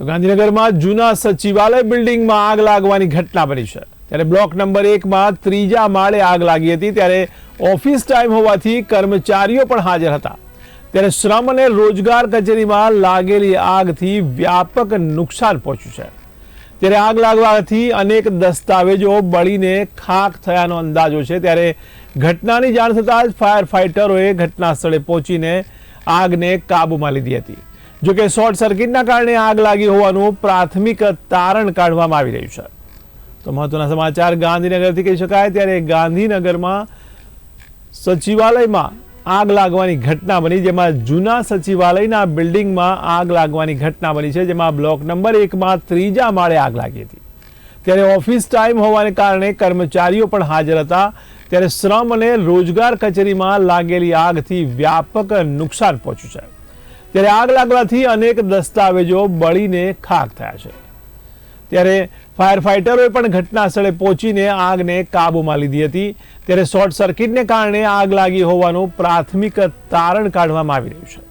તો ગાંધીનગરમાં જૂના સચિવાલય બિલ્ડિંગમાં આગ લાગવાની ઘટના બની છે. ત્યારે બ્લોક નંબર એકમાં ત્રીજા માળે આગ લાગી હતી. ત્યારે ઓફિસ ટાઈમ હોવાથી કર્મચારીઓ પણ હાજર હતા. ત્યારે શ્રમ અને રોજગાર કચેરીમાં લાગેલી આગથી વ્યાપક નુકસાન પહોંચ્યું છે. ત્યારે આગ લાગવાથી અનેક દસ્તાવેજો બળીને ખાખ થયાનો અંદાજો છે. ત્યારે ઘટનાની જાણ થતાં જ ફાયર ફાઇટરોએ ઘટના સ્થળે પહોંચીને આગને કાબૂમાં લીધી હતી. જોકે શોર્ટ સર્કિટના કારણે આગ લાગી હોવાનું પ્રાથમિક તારણ કાઢવામાં આવી રહ્યું છે. તો મહત્વના સમાચાર ગાંધીનગરથી કહી શકાય, ત્યારે ગાંધીનગરમાં સચિવાલયમાં આગ લાગવાની ઘટના બની, જેમાં જૂના સચિવાલયના બિલ્ડિંગમાં આગ લાગવાની ઘટના બની છે, જેમાં બ્લોક નંબર એકમાં ત્રીજા માળે આગ લાગી હતી. ત્યારે ઓફિસ ટાઈમ હોવાને કારણે કર્મચારીઓ પણ હાજર હતા. ત્યારે શ્રમ અને રોજગાર કચેરીમાં લાગેલી આગથી વ્યાપક નુકસાન પહોંચ્યું છે. ત્યારે આગ લાગવાથી અનેક દસ્તાવેજો બળીને ખાક થયા છે. ત્યારે ફાયર ફાઇટરોએ પણ ઘટના સ્થળે પહોંચીને આગને કાબૂમાં લીધી હતી. ત્યારે શોર્ટ સર્કિટને કારણે આગ લાગી હોવાનું પ્રાથમિક તારણ કાઢવામાં આવી રહ્યું છે.